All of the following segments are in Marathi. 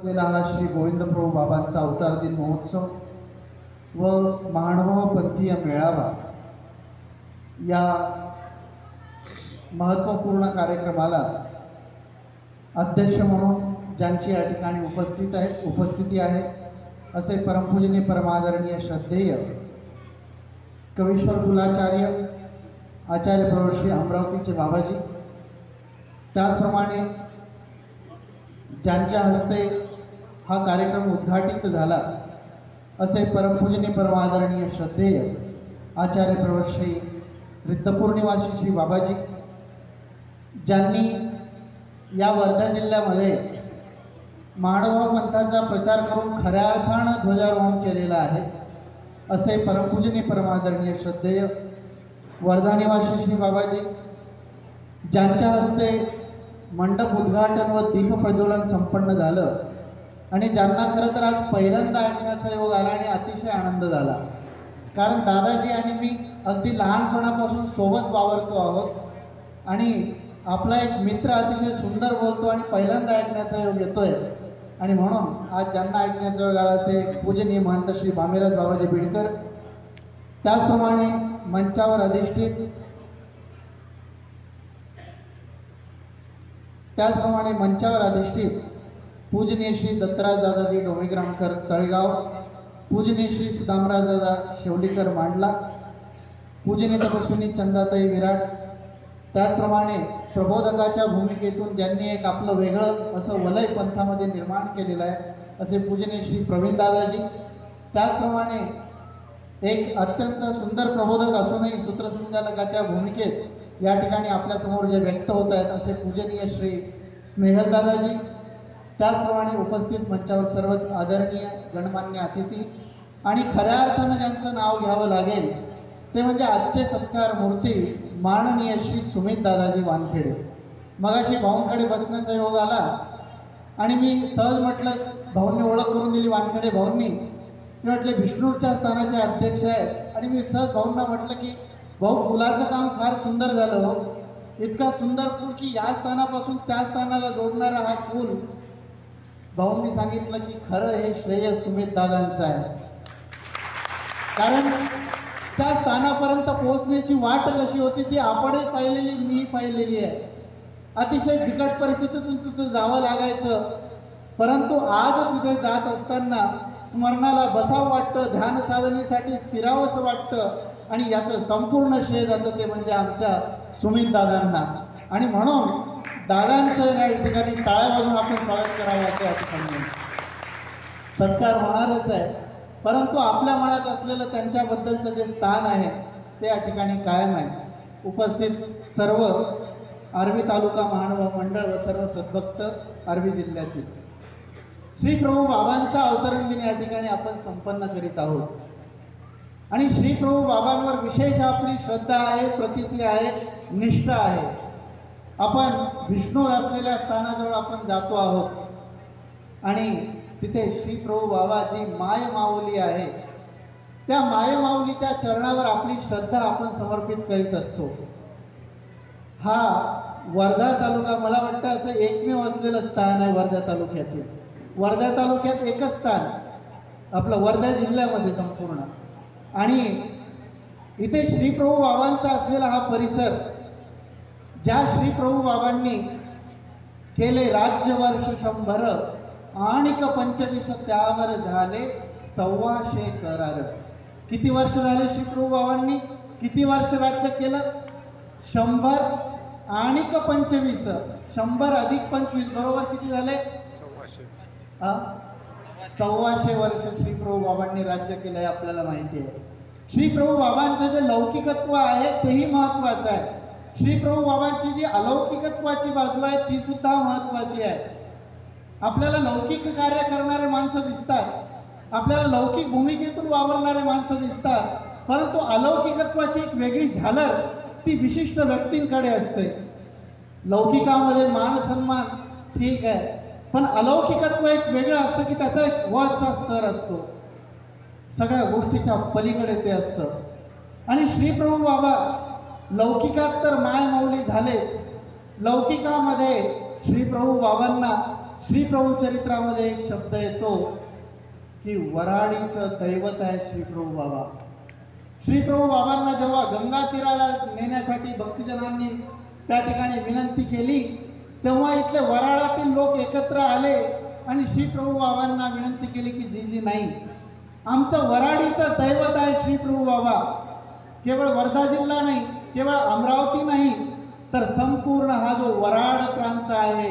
असलेला हा श्री गोविंदप्रभू बाबांचा अवतार दिन महोत्सव व महानुभाव मेळावा या महत्त्वपूर्ण कार्यक्रमाला अध्यक्ष म्हणून ज्यांची या ठिकाणी उपस्थित आहे उपस्थिती आहे असे परमपूजनीय परमादरणीय श्रद्धेय कवीश्वर कुलाचार्य आचार्य प्रभू अमरावतीचे बाबाजी. त्याचप्रमाणे ज्यांच्या हस्ते हा कार्यक्रम उद्घाटित झाला. असे परमपूजने परमादरणीय श्रद्धेय आचार्य प्रवर श्री रिद्धपौर्णिवासी श्री बाबाजी ज्यांनी या वर्धा जिल्ह्यामध्ये मानव पंथाचा प्रचार करून खऱ्या अर्थानं ध्वजारोहण केलेला आहे असे परमपूजनीय परमादरणीय श्रद्धेय वर्धा निवासी श्री बाबाजी ज्यांच्या हस्ते मंडप उद्घाटन व दीपप्रज्वलन संपन्न झालं. आणि ज्यांना खरं तर आज पहिल्यांदा ऐकण्याचा योग आला आणि अतिशय आनंद झाला. कारण दादाजी आणि मी अगदी लहानपणापासून सोबत वावरतो आहोत. आणि आपला एक मित्र अतिशय सुंदर बोलतो आणि पहिल्यांदा ऐकण्याचा योग येतोय. आणि म्हणून आज ज्यांना ऐकण्याचा योग आला असे पूजनीय महंत श्री भामीराज बाबाजी बिडकर. त्याचप्रमाणे मंचावर अधिष्ठित त्याचप्रमाणे मंचावर अधिष्ठित पूजनीय श्री दत्तराज दादाजी डोमेग्रामकर तळेगाव पूजनीय श्री सुदामराज दादा शेवडीकर मांडला पूजनीय तपस्विनी चंदाताई विराट त्याचप्रमाणे प्रबोधकाच्या भूमिकेतून ज्यांनी एक आपलं वेगळं असं वलय पंथामध्ये निर्माण केलेलं आहे असे पूजनीय श्री प्रवीण दादाजी त्याचप्रमाणे एक अत्यंत सुंदर प्रबोधक असूनही सूत्रसंचालकाच्या भूमिकेत या ठिकाणी आपल्यासमोर जे व्यक्त होत आहेत असे पूजनीय श्री स्नेहल दादाजी त्याचप्रमाणे उपस्थित मंचावर सर्वच आदरणीय गणमान्य अतिथी आणि खऱ्या अर्थानं ज्यांचं नाव घ्यावं लागेल ते म्हणजे आजचे सत्कार मूर्ती माननीय श्री सुमित दादाजी वानखेडे. मगाशी भाऊंकडे बसण्याचा योग आला आणि मी सहज म्हटलं भाऊंनी ओळख करून दिली वानखेडे भाऊंनी. मी म्हटले विष्णूच्या स्थानाचे अध्यक्ष आहेत. आणि मी सहज भाऊंना म्हटलं की भाऊ फुलाचं काम फार सुंदर झालं हो. इतका सुंदर पूल की या स्थानापासून त्या स्थानाला जोडणारा हा पूल भाऊंनी सांगितलं की खरं हे श्रेय सुमित दादांचं आहे. कारण त्या स्थानापर्यंत पोहोचण्याची वाट कशी होती ती आपणही पाहिलेली मी पाहिलेली आहे. अतिशय बिकट परिस्थितीतून तिथून जावं लागायचं. परंतु आज तिथे जात असताना स्मरणाला बसावं वाटतं ध्यान साधनेसाठी स्थिरावंसं वाटतं आणि याचं संपूर्ण श्रेय जातं ते म्हणजे आमच्या सुमित दादांना. आणि म्हणून दादांचं या ठिकाणी टाळ्या वाजून आपण स्वागत करावं असं या ठिकाणी सत्कार होणारच आहे परंतु आपल्या मनात असलेलं त्यांच्याबद्दलचं जे स्थान आहे ते या ठिकाणी कायम आहे. उपस्थित सर्व आर्वी तालुका महानुभाव मंडळ व सर्व सद्भक्त आर्वी जिल्ह्यातील. श्री प्रभू बाबांचा अवतरण दिन या ठिकाणी आपण संपन्न करीत आहोत. आणि श्री प्रभू बाबांवर विशेष आपली श्रद्धा आहे प्रतिती आहे निष्ठा आहे. आपण विष्णूर असलेल्या स्थानाजवळ आपण जातो आहोत. आणि तिथे श्रीप्रभू बाबा जी माय माऊली आहे. त्या माय माऊलीच्या चरणावर आपली श्रद्धा आपण समर्पित करीत असतो. हा वर्धा तालुका मला वाटतं असं एकमेव असलेलं स्थान आहे वर्धा तालुक्यातील. वर्धा तालुक्यात एकच स्थान. आपलं वर्धा जिल्ह्यामध्ये संपूर्ण. आणि इथे श्रीप्रभू बाबांचा असलेला हा परिसर ज्या श्रीप्रभू बाबांनी केले राज्यवर्ष शंभर आणिक पंचवीस त्यावर झाले सव्वाशे करार. किती वर्ष झाले श्रीप्रभू बाबांनी? किती वर्ष राज्य केलं? शंभर आणिक पंचवीस. शंभर अधिक पंचवीस बरोबर किती झाले? हा? सव्वाशे वर्ष श्री प्रभू बाबांनी राज्य केलं आहे आपल्याला माहिती आहे. श्री प्रभू बाबांचं जे लौकिकत्व आहे तेही महत्वाचं आहे. श्री प्रभू बाबांची जी अलौकिकत्वाची बाजू आहे ती सुद्धा महत्वाची आहे. आपल्याला लौकिक कार्य करणारे माणसं दिसतात. आपल्याला लौकिक भूमिकेतून वावरणारे माणसं दिसतात. परंतु अलौकिकत्वाची एक वेगळी झालर ती विशिष्ट व्यक्तींकडे असते. लौकिकामध्ये मान सन्मान ठीक आहे. पण अलौकिकत्व एक वेगळं असतं की त्याचा एक वरचा स्तर असतो. सगळ्या गोष्टीच्या पलीकडे ते असतं. आणि श्रीप्रभू बाबा लौकिकात तर माय माऊली झालेच. लौकिकामध्ये श्रीप्रभू बाबांना श्रीप्रभू चरित्रामध्ये एक शब्द येतो की वराडीचं दैवत आहे श्रीप्रभू बाबा. श्रीप्रभू बाबांना जेव्हा गंगा तीराला नेण्यासाठी भक्तजनांनी त्या ठिकाणी विनंती केली तेव्हा इथले वराळातील लोक एकत्र आले आणि श्रीप्रभू बाबांना विनंती केली की जी जी नाही. आमचं वराडीचं दैवत आहे श्रीप्रभू बाबा. केवळ वर्धा जिल्हा नाही केवळ अमरावती नाही तर संपूर्ण हा जो वराड प्रांत आहे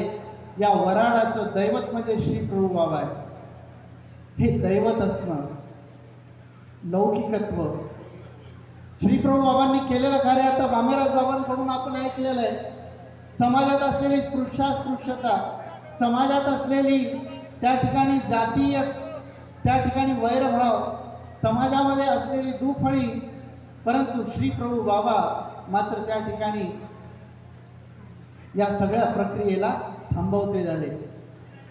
या वराडाचं दैवत म्हणजे श्री प्रभू बाबा आहे. हे दैवत असणं लौकिकत्व. श्री प्रभू बाबांनी केलेलं कार्य आता भामेराज बाबांकडून आपण ऐकलेलं आहे. समाजात असलेली स्पृश्यास्पृश्यता समाजात असलेली त्या ठिकाणी जातीय त्या ठिकाणी वैरभाव समाजामध्ये असलेली दुफळी परंतु श्री प्रभू बाबा मात्र त्या ठिकाणी या सगळ्या प्रक्रियेला थांबवते झाले.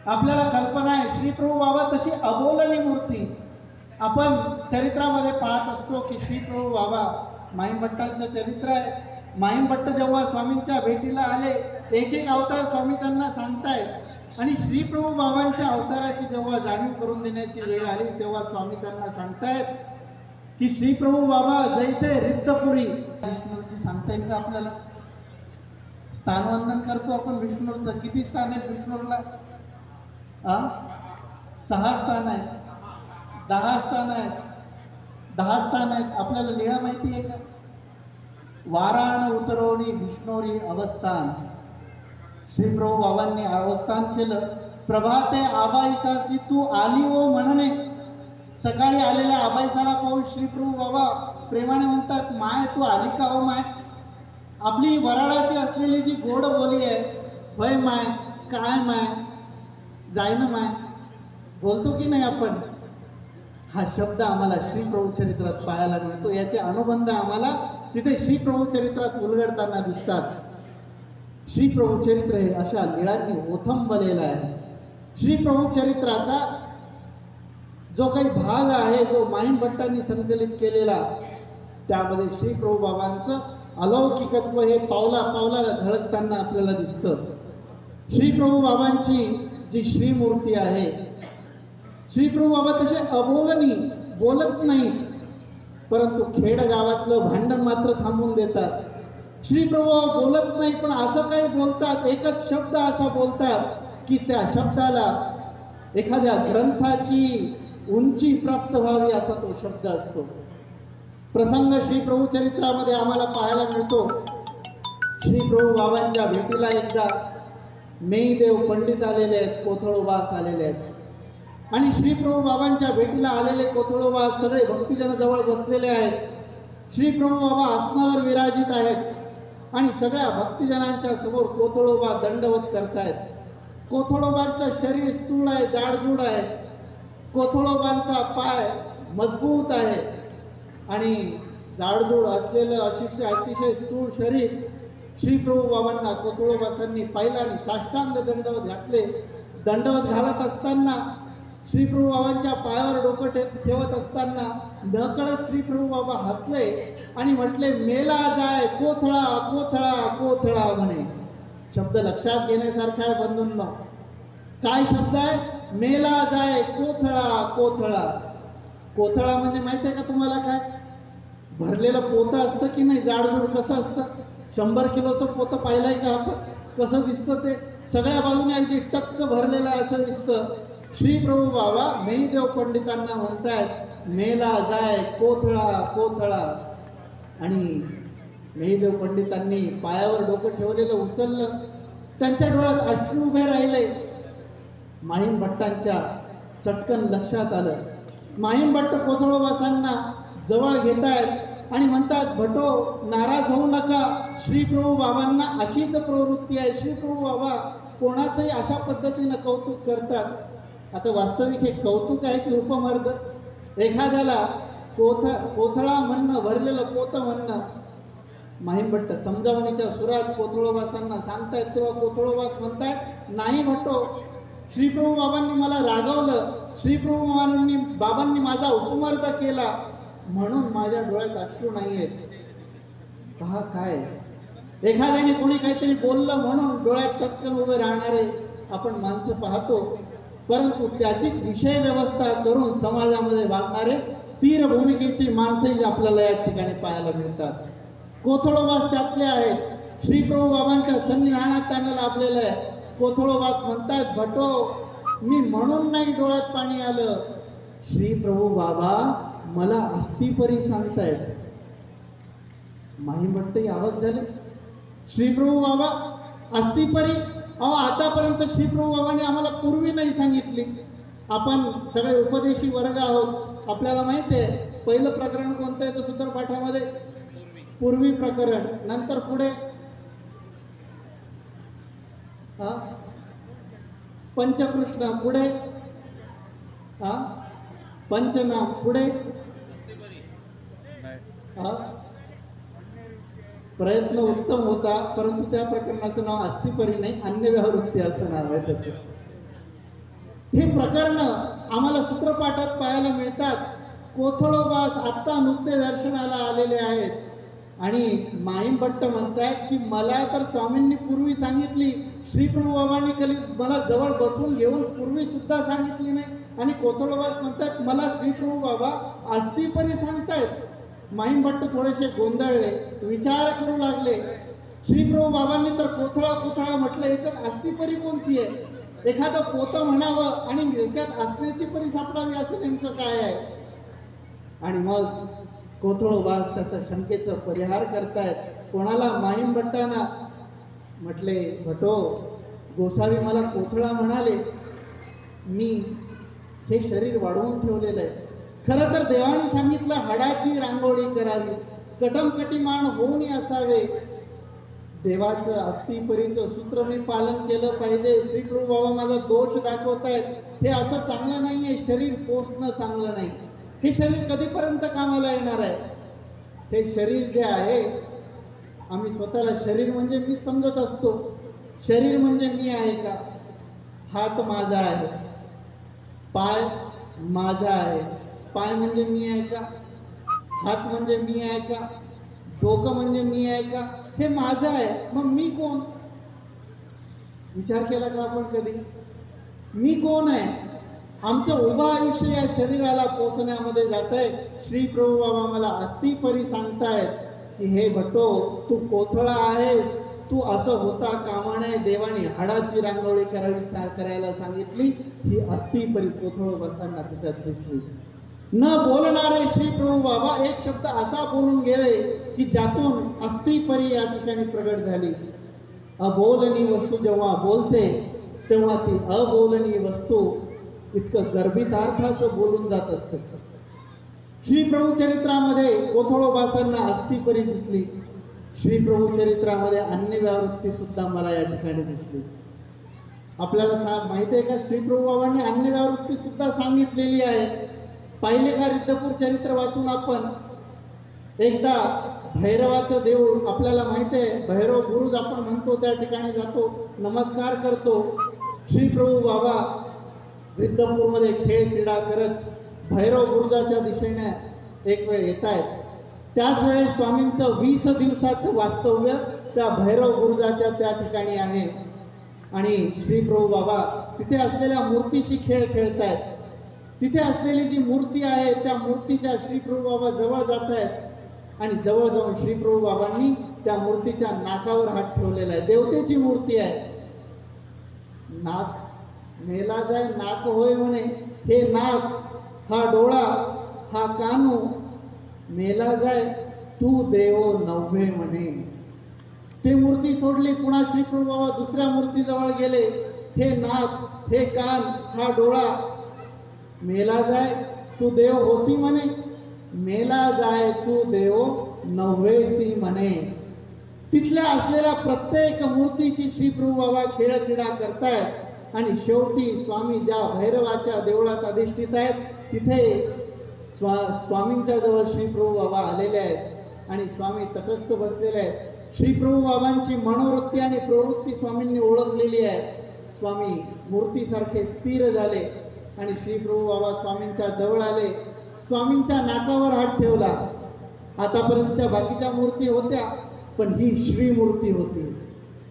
आपल्याला कल्पना आहे श्रीप्रभू बाबा तशी अबोलनी मूर्ती. आपण चरित्रामध्ये पाहत असतो की श्रीप्रभू बाबा माईमभट्टांचं चरित्र आहे. माईमभट्ट जेव्हा स्वामींच्या भेटीला आले एक एक अवतार स्वामी त्यांना सांगतायत. आणि श्रीप्रभू बाबांच्या अवताराची जेव्हा जाणीव करून देण्याची वेळ आली तेव्हा स्वामी त्यांना सांगतायत की श्रीप्रभू बाबा जैसे रिक्तपुरी विष्णूची सांगता येईल का आपल्याला? स्थानवंदन करतो आपण विष्णूचं. किती स्थान आहेत विष्णूला आ? सहा स्थान आहेत. दहा स्थान आहेत. दहा स्थान आहेत. आपल्याला लिळा माहिती आहे का? वाराण उतरवणी विष्णोरी अवस्थान. श्रीप्रभू बाबांनी अवस्थान केलं. प्रभाते आबाईसासी तू आली ओ म्हणणे. सकाळी आलेल्या आबाईसाला पाहून श्रीप्रभू बाबा प्रेमाने म्हणतात माय तू आली का हो माय? आपली वराळाची असलेली जी गोड बोली आहे भय माय काय माय? जाय ना माय? बोलतो की नाही आपण? हा शब्द आम्हाला श्रीप्रभू चरित्रात पाहायला मिळतो. याचे अनुबंध आम्हाला तिथे श्रीप्रभू चरित्रात उलगडताना दिसतात. श्रीप्रभू चरित्र हे अशा लिळांनी ओथंबलेलं आहे. श्रीप्रभू चरित्राचा जो काही भाग आहे जो माहीम भट्टांनी संकलित केलेला त्यामध्ये श्री प्रभू बाबांचं अलौकिकत्व हे पावला पावलाला झळकताना आपल्याला दिसतं. श्री प्रभू बाबांची जी श्रीमूर्ती आहे श्री प्रभू बाबा तसे अबोलनी बोलत नाहीत परंतु खेड गावातलं भांडण मात्र थांबवून देतात. श्री प्रभू बाबा बोलत नाही पण असं काही बोलतात एकच शब्द असा बोलतात की त्या शब्दाला एखाद्या ग्रंथाची उंची प्राप्त व्हावी असा तो शब्द असतो. प्रसंग श्री प्रभू चरित्रामध्ये आम्हाला पाहायला मिळतो. श्री प्रभू बाबांच्या भेटीला एकदा मेईदेव पंडित आलेले आहेत कोथळोबास आलेले आहेत. आणि श्री प्रभू बाबांच्या भेटीला आलेले कोथळोबास सगळे भक्तिजन जवळ बसलेले आहेत. श्री प्रभू बाबा आसनावर विराजित आहेत. आणि सगळ्या भक्तिजनांच्या समोर कोथळोबा दंडवत करतायत. कोथळोबांचं शरीर स्थूळ आहे जाडजूड आहे. कोथळोबांचा पाय मजबूत आहे. आणि जाडजूड असलेलं अतिशय अतिशय स्थूळ शरीर श्रीप्रभू बाबांना कोथळोबासांनी पाहिलं आणि साष्टांग दंडवत घातले. दंडवत घालत असताना श्रीप्रभू बाबांच्या पायावर डोकं ठेव ठेवत असताना नकळत श्रीप्रभू बाबा हसले आणि म्हटले मेला जाय कोथळा कोथळा कोथळा म्हणे. शब्द लक्षात घेण्यासारखा आहे बंधूंना. काय शब्द आहे? मेला जाय कोथळा कोथळा. कोथळा म्हणजे माहिती आहे का तुम्हाला काय? भरलेलं पोतं असतं की नाही? जाडजूड कसं असतं? शंभर किलोचं पोतं पाहिलंय का आपण? कसं दिसतं ते? सगळ्या बाजूने अगदी टच्च भरलेलं असं दिसतं. श्री प्रभू बाबा मेईदेव पंडितांना म्हणतायत मेला जाय कोथळा कोथळा. आणि मेहीदेव पंडितांनी पायावर डोकं ठेवलेलं उचललं. त्यांच्या डोळ्यात अश्रू उभे राहिले. माहीम भट्टांच्या चटकन लक्षात आलं. माहीम भट्ट कोथळोबासांना जवळ घेत आहेत आणि म्हणतात भटो नाराज होऊ नका. श्रीप्रभू बाबांना अशीच प्रवृत्ती आहे. श्रीप्रभू बाबा कोणाचंही अशा पद्धतीनं कौतुक करतात. आता वास्तविक हे कौतुक आहे की उपमर्द? एखाद्याला कोथ कोथळा म्हणणं भरलेलं पोतं म्हणणं माहीमभट्ट समजावणीच्या सुरात कोथळोबासांना सांगतायत तेव्हा कोथळोबास म्हणतायत नाही भट्टो श्रीप्रभू बाबांनी मला रागवलं. श्रीप्रभू बाबांनी बाबांनी माझा उपमर्द केला. म्हणून माझ्या डोळ्यात अश्रू नाही आहेत पहा काय? एखाद्याने कोणी काहीतरी बोललं म्हणून डोळ्यात टचकन उभे राहणारे आपण माणसं पाहतो. परंतु त्याचीच विषय व्यवस्था करून समाजामध्ये वागणारे स्थिर भूमिकेची माणसंही आपल्याला या ठिकाणी पाहायला मिळतात. कोथळोबास त्यातले आहेत. श्रीप्रभू बाबांच्या सन्निधानात त्यांना लाभलेलं आहे. कोथळोबास म्हणतात भटो मी म्हणून नाही डोळ्यात पाणी आलं. श्री प्रभू बाबा मला अस्थिपरी सांगतायत. माही म्हणते आवक झाले. श्री प्रभू बाबा अस्थिपरी अहो आतापर्यंत श्री प्रभू आम्हाला पूर्वी नाही सांगितली. आपण सगळे उपदेशी वर्ग आहोत. आपल्याला माहिती आहे पहिलं प्रकरण कोणतं आहे? तर सुंदर पाठामध्ये. पूर्वी प्रकरण नंतर पुढे. हा? पंचकृष्णा पुढे? हा? पंचनाम पुढे? हा? प्रयत्न उत्तम होता परंतु त्या प्रकरणाचं नाव अस्थिपरी नाही अन्य व्यववृत्ती असं नाव आहे त्याचं. हे प्रकरण आम्हाला सूत्रपाठात पाहायला मिळतात. कोथळोबास आत्ता नुकते दर्शनाला आलेले आहेत. आणि माहीम भट्ट म्हणतायत की मला तर स्वामींनी पूर्वी सांगितली श्री कधी मला जवळ बसून घेऊन पूर्वी सुद्धा सांगितली नाही. आणि कोथळोबास म्हणतात मला श्रीप्रभू बाबा अस्थिपरी सांगतायत. माहीम भट्ट थोडेसे गोंधळले विचार करू लागले. श्रीप्रभू बाबांनी तर कोथळा कोथळा म्हटलं याच्यात अस्थिपरी कोणती आहे? एखादं पोतं म्हणावं आणि याच्यात असण्याची परी सापडावी असं नेमकं काय आहे? आणि मग कोथळोबास त्याचं शंकेचं परिहार करतायत. कोणाला? माहीम भट्टांना म्हटले भटो गोसावी मला कोथळा म्हणाले मी हे शरीर वाढवून ठेवलेलं आहे. खरं तर देवाने सांगितलं हाडाची रांगोळी करावी. कटमकटीमाण होऊन असावे. देवाचं अस्थिपरीचं सूत्र मी पालन केलं पाहिजे. श्री बाबा माझा दोष दाखवत आहेत. हे असं चांगलं नाही आहे शरीर पोसणं चांगलं नाही. हे शरीर कधीपर्यंत कामाला येणार आहे? हे शरीर जे आहे आम्ही स्वतःला शरीर म्हणजे मी समजत असतो. शरीर म्हणजे मी आहे का? हात माझा आहे. पाय माझा आहे. पाय म्हणजे मी आहे का? हात म्हणजे मी आहे का? डोकं म्हणजे मी आहे का? हे माझं आहे. मग मी कोण? विचार केला का आपण कधी? मी कोण आहे? आमचं उभं आयुष्य या शरीराला पोचण्यामध्ये जात आहे श्री प्रभू बाबा मला अस्थिपरी सांगतायत. की हे भटो तू कोथळा आहेस. तू असं होता कामा नये. देवाने हाडाची रांगोळी करावी सा करायला सांगितली. ही अस्थिपरी कोथळ बसताना त्याच्यात दिसली. न बोलणारे श्री प्रभू बाबा एक शब्द असा बोलून गेले की ज्यातून अस्थिपरी या ठिकाणी प्रगट झाली. अबोलनी वस्तू जेव्हा बोलते तेव्हा ती अबोलनी वस्तू इतकं गर्भितार्थाचं बोलून जात असतं. श्री प्रभू चरित्रामध्ये कोथळोबासांना अस्थिपरी दिसली. श्री प्रभू चरित्रामध्ये अन्य व्यावृत्ती सुद्धा मला या ठिकाणी दिसली. आपल्याला सा माहिती आहे का? श्री प्रभू बाबांनी अन्य व्यावृत्ती सुद्धा सांगितलेली आहे. पाहिले का रिद्धपूर चरित्र वाचून आपण? एकदा भैरवाचं देऊळ आपल्याला माहिती आहे भैरव गुरुज आपण म्हणतो त्या ठिकाणी जातो नमस्कार करतो. श्री प्रभू बाबा रिद्धपूरमध्ये खेळ क्रीडा करत भैरव गुरुजाच्या दिशेने एक वेळ येत आहेत त्याच वेळेस स्वामींचं वीस दिवसाचं वास्तव्य त्या भैरव गुरुजाच्या त्या ठिकाणी आहे. आणि श्रीप्रभू बाबा तिथे असलेल्या मूर्तीशी खेळ खेळत आहेत तिथे असलेली जी मूर्ती आहे त्या मूर्तीच्या श्रीप्रभू बाबा जवळ जात आहेत आणि जवळ जाऊन श्रीप्रभू बाबांनी त्या मूर्तीच्या नाकावर हात ठेवलेला आहे. देवतेची मूर्ती आहे. नाक मेला जाय नाक होय म्हणे. हे नाक हा डोळा हा कानू मेला जाय तू देव नव्हे म्हणे. ती मूर्ती सोडली पुन्हा श्रीकृष्ण बाबा दुसऱ्या मूर्तीजवळ गेले. हे नाक हे कान हा डोळा. मेला जाय तू देव होसी म्हणे. मेला जाय तू देव नव्हेसी म्हणे. तिथल्या असलेल्या प्रत्येक मूर्तीशी श्री प्रभू बाबा खेळ क्रीडा करतायत. आणि शेवटी स्वामी ज्या भैरवाच्या देवळात अधिष्ठित आहेत तिथे स्वा स्वामींच्या जवळ श्रीप्रभू बाबा आलेले आहेत आणि स्वामी तटस्थ बसलेले आहेत. श्रीप्रभू बाबांची मनोवृत्ती आणि प्रवृत्ती स्वामींनी ओळखलेली आहे. स्वामी मूर्तीसारखे स्थिर झाले आणि श्रीप्रभू बाबा स्वामींच्या जवळ आले. स्वामींच्या नाकावर हात ठेवला. आतापर्यंतच्या बाकीच्या मूर्ती होत्या पण ही श्रीमूर्ती होती.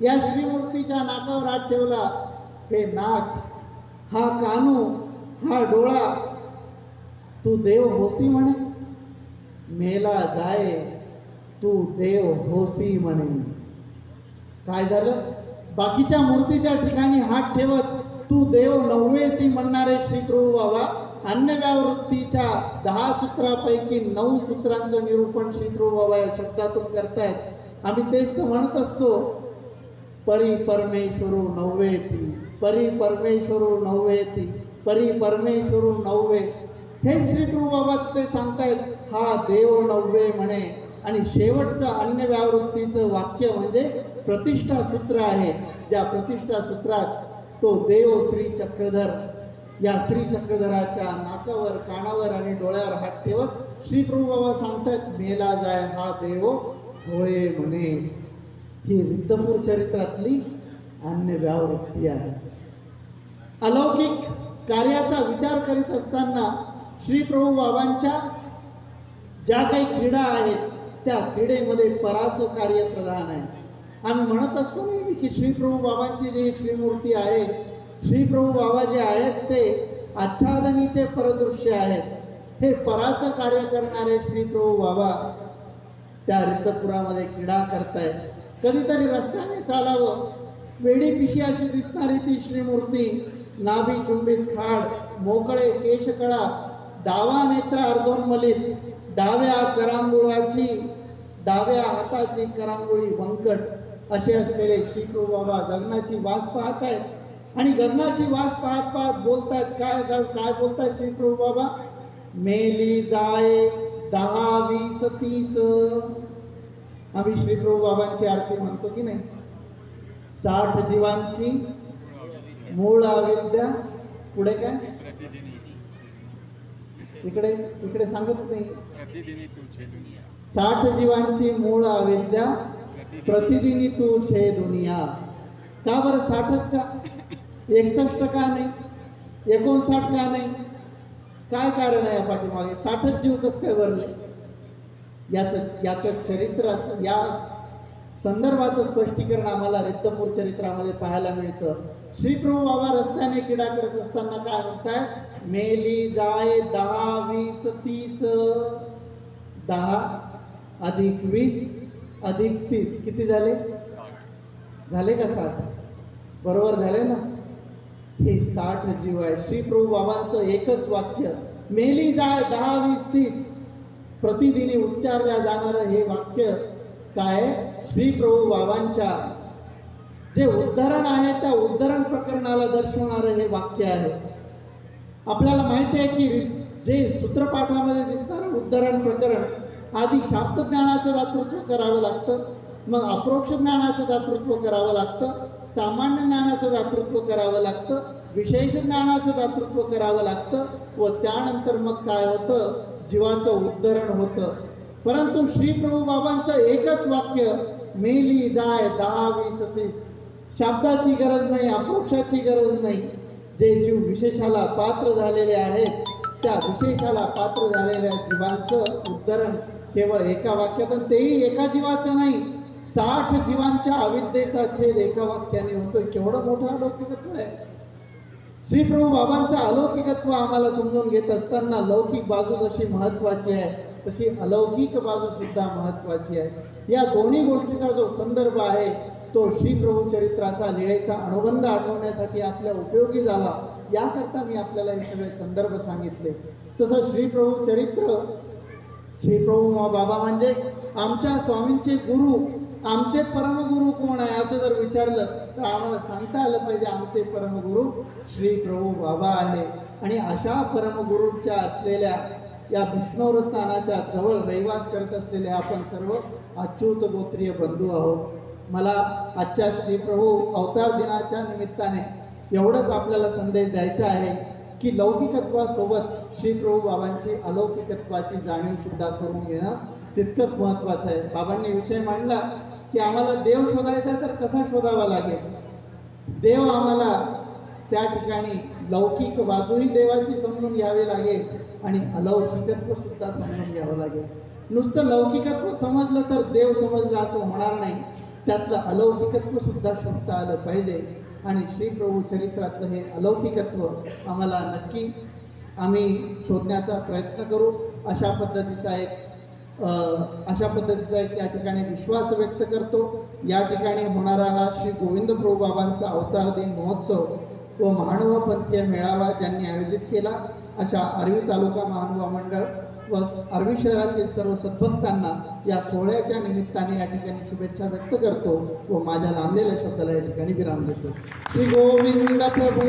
या श्रीमूर्तीच्या नाकावर हात ठेवला. हे नाक हा कानू हा डोळा तू देव होसी म्हणे. मेला जाय तू देव होसी म्हणे. काय झालं? बाकीच्या मूर्तीच्या ठिकाणी हात ठेवत तू देव नववेसी म्हणणारे श्री बाबा अन्य व्यावृत्तीच्या दहा सूत्रापैकी नऊ सूत्रांचं निरूपण श्री बाबा या शब्दातून करतायत. आम्ही तेच तर म्हणत असतो परी परमेश्वरू नव्वेती परी परमेश्वरू नव्वेती परी परमेश्वरू नव्वे हे श्री बाबा ते सांगतायत हा देव नव्हे म्हणे. आणि शेवटचं अन्य व्यावृत्तीचं वाक्य म्हणजे प्रतिष्ठा सूत्र आहे. ज्या प्रतिष्ठा सूत्रात तो देव श्री चक्रधर या श्री चक्रधराच्या नाकावर कानावर आणि डोळ्यावर हात ठेवत श्री प्रभू बाबा सांगतायत मेला जाय हा देव होळे म्हणे. ही रिद्धपूर चरित्रातली अन्य व्यावृत्ती आहे. अलौकिक कार्याचा विचार करीत असताना श्री प्रभू बाबांच्या ज्या काही क्रीडा आहेत त्या क्रीडेमध्ये पराचं कार्य प्रधान आहे. आम्ही म्हणत असतो नेहमी की श्रीप्रभू बाबांची जी श्रीमूर्ती आहे श्रीप्रभू बाबा जे आहेत ते आच्छादनीचे परदृश्य आहेत. हे पराचं कार्य करणारे श्रीप्रभू बाबा त्या रिद्धपुरामध्ये क्रीडा करतायत. कधीतरी रस्त्याने चालावं. वेडी पिशी अशी दिसणारी ती श्रीमूर्ती नाभी चुंबित खाड मोकळे केशकळा डावा नेत्र अर्धोन्मलित डाव्या करांगुळाची डाव्या हाताची करांगुळी वंकट असे असलेले श्रीकृ बाबा गगनाची वास पाहत आहेत. आणि गगनाची वास पाहत पाहत बोलतायत काय काय बोलतायत श्रीकृ बाबा? मेली जाय दहा वीस तीस. आम्ही श्रीकृ बाबांची आरती म्हणतो की नाही? साठ जीवांची मूळ अविद्या. पुढे काय? इकडे इकडे सांगत नाही. साठ जीवांची मूळ अविद्या प्रतिदिनी. तू छे दुनिया. का बरं साठच का? एकसष्ट का नाही? एकोणसाठ का नाही? काय कारण आहे या पाठीमागे? साठच जीव कसं काय भरले याचं याचं चरित्राचं या संदर्भाचं स्पष्टीकरण आम्हाला रिद्धपूर चरित्रामध्ये पाहायला मिळतं. श्रीप्रभू बाबा रस्त्याने क्रीडा करत असताना काय म्हणताय मेली जाय दहा वीस तीस दहा अधिक वीस अधिक तीस. किती झाले? झाले का साठ? बरोबर झाले ना? हे साठ जीव आहे. श्री प्रभू बाबांचं एकच वाक्य मेली जाय दहा वीस तीस. प्रतिदिनी उच्चारल्या जाणारं हे वाक्य काय? श्री प्रभू बाबांच्या जे उद्धरण आहे त्या उद्धरण प्रकरणाला दर्शवणारं हे वाक्य आहे. आपल्याला माहिती आहे की जे सूत्रपाठामध्ये दिसणारं उद्धरण प्रकरण आधी शाब्दज्ञानाचं दातृत्व करावं लागतं मग अप्रोक्ष ज्ञानाचं दातृत्व करावं लागतं सामान्य ज्ञानाचं दातृत्व करावं लागतं विशेष ज्ञानाचं दातृत्व करावं लागतं व त्यानंतर मग काय होतं? जीवाचं उद्धरण होतं. परंतु श्री प्रभू बाबांचं एकच वाक्य मेली जाय दहा वीस तीस शब्दाची गरज नाही अप्रोक्षाची गरज नाही. जे जीव विशेषाला पात्र झालेले आहेत त्या विशेषाला पात्र झालेल्या जीवांचं उद्धरण केवळ एका वाक्यात आणि तेही एका जीवाचं नाही साठ जीवांच्या अविद्येचा छेद एका वाक्याने होतोय. केवढं मोठं अलौकिकत्व आहे. श्री प्रभू बाबांचं अलौकिकत्व आम्हाला समजून घेत असताना लौकिक बाजू जशी महत्वाची आहे तशी अलौकिक बाजू सुद्धा महत्वाची आहे. या दोन्ही गोष्टीचा जो संदर्भ आहे तो श्रीप्रभू चरित्राचा लिळेचा अनुबंध आठवण्यासाठी आपल्या उपयोगी जावा याकरता मी आपल्याला हे सगळे संदर्भ सांगितले. तसं श्रीप्रभू चरित्र श्रीप्रभू बाबा म्हणजे आमच्या स्वामींचे गुरु आमचे परमगुरु कोण आहे असं जर विचारलं तर आम्हाला सांगता आलं पाहिजे आमचे परमगुरु श्री प्रभू बाबा आहे. आणि अशा परमगुरूच्या असलेल्या या विष्णुवर स्थानाच्या जवळ रहिवास करत असलेले आपण सर्व अच्युत गोत्रीय बंधू आहोत. मला आजच्या श्री प्रभू अवतार दिनाच्या निमित्ताने एवढंच आपल्याला संदेश द्यायचा आहे की लौकिकत्वासोबत श्री प्रभू बाबांची अलौकिकत्वाची जाणीवसुद्धा करून घेणं तितकंच महत्त्वाचं आहे. बाबांनी विषय मांडला की आम्हाला देव शोधायचा तर कसा शोधावा लागेल? देव आम्हाला त्या ठिकाणी लौकिक बाजूही देवाची समजून घ्यावी लागेल आणि अलौकिकत्व सुद्धा समजून घ्यावं लागेल. नुसतं लौकिकत्व समजलं तर देव समजलं असं होणार नाही. त्यातलं अलौकिकत्व सुद्धा शोधता आलं पाहिजे. आणि श्रीप्रभू चरित्रातलं हे अलौकिकत्व आम्हाला नक्की आम्ही शोधण्याचा प्रयत्न करू. अशा पद्धतीचा एक अशा पद्धतीचा एक या ठिकाणी विश्वास व्यक्त करतो. या ठिकाणी होणारा हा श्री गोविंद प्रभू बाबांचा अवतार दिन महोत्सव व महानुभाव पंथीय मेळावा ज्यांनी आयोजित केला अशा आर्वी तालुका महानुभाव मंडळ व अरवी शहरातील सर्व सद्भक्तांना या सोहळ्याच्या निमित्ताने या ठिकाणी शुभेच्छा व्यक्त करतो व माझ्या लांबलेल्या शब्दाला या ठिकाणी विराम देतो. श्री गोविंद प्रभू